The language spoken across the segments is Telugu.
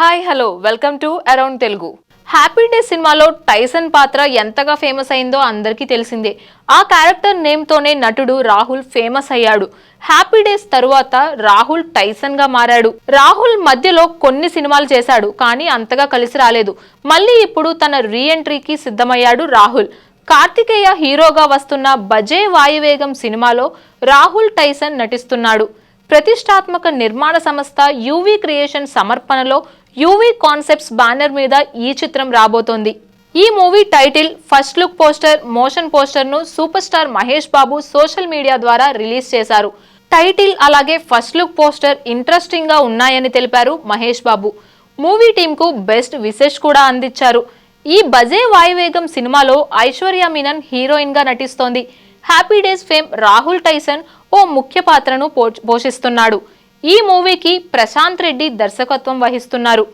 Hi hello. Welcome to around Telugu. Happy day సినిమాలో టైసన్ పాత్ర ఎంతగా ఫేమస్ అయిందో అందరికీ తెలిసిందే. ఆ క్యారెక్టర్ నేమ్తోనే నటుడు రాహుల్ ఫేమస్ అయ్యాడు. హ్యాపీ డేస్ తరువాత రాహుల్ టైసన్గా మారాడు. రాహుల్ మధ్యలో కొన్ని సినిమాలు చేశాడు కానీ అంతగా కలిసి రాలేదు. మళ్ళీ ఇప్పుడు తన రీ ఎంట్రీకి సిద్ధమయ్యాడు రాహుల్. కార్తికేయ హీరోగా వస్తున్న బజే వాయువేగం సినిమాలో రాహుల్ టైసన్ నటిస్తున్నాడు. ప్రతిష్టాత్మక నిర్మాణ సంస్థ యూవీ క్రియేషన్ సమర్పణలో యూవీ కాన్సెప్ట్స్ బ్యానర్ మీద ఈ చిత్రం రాబోతోంది. ఈ movie title first look poster motion పోస్టర్ను super star Mahesh Babu social media ద్వారా రిలీజ్ చేశారు. టైటిల్ అలాగే ఫస్ట్ లుక్ పోస్టర్ ఇంట్రెస్టింగ్గా ఉన్నాయని తెలిపారు మహేష్ బాబు. మూవీ టీమ్కు బెస్ట్ విశేష్ కూడా అందించారు. ఈ బజే వాయువేగం సినిమాలో ఐశ్వర్య మీనన్ హీరోయిన్గా నటిస్తోంది. Happy days fame Rahul Tyson ఓ ముఖ్య పాత్రను పోషిస్తున్నాడు. ఈ మూవీకి ప్రశాంత్ రెడ్డి దర్శకత్వం వహిస్తున్నారు.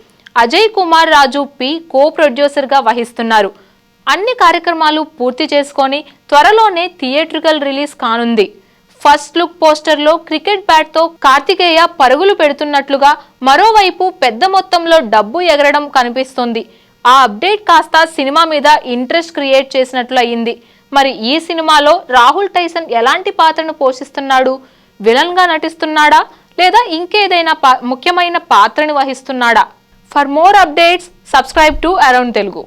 అజయ్ కుమార్ రాజు పి కో ప్రొడ్యూసర్గా వహిస్తున్నారు. అన్ని కార్యక్రమాలు పూర్తి చేసుకొని త్వరలోనే థియేట్రికల్ రిలీజ్ కానుంది. ఫస్ట్ లుక్ పోస్టర్లో క్రికెట్ బ్యాట్తో కార్తికేయ పరుగులు పెడుతున్నట్లుగా మరోవైపు పెద్ద మొత్తంలో డబ్బు ఎగరడం కనిపిస్తుంది. ఆ అప్డేట్ కాస్త సినిమా మీద ఇంట్రెస్ట్ క్రియేట్ చేసినట్లు అయింది మరి ఈ సినిమాలో రాహుల్ టైసన్ ఎలాంటి పాత్రను పోషిస్తున్నాడు? విలన్గా నటిస్తున్నాడా? లేదా ఇంకేదైనా పా- ముఖ్యమైన పాత్రని వహిస్తున్నాడా? For more updates subscribe to around Telugu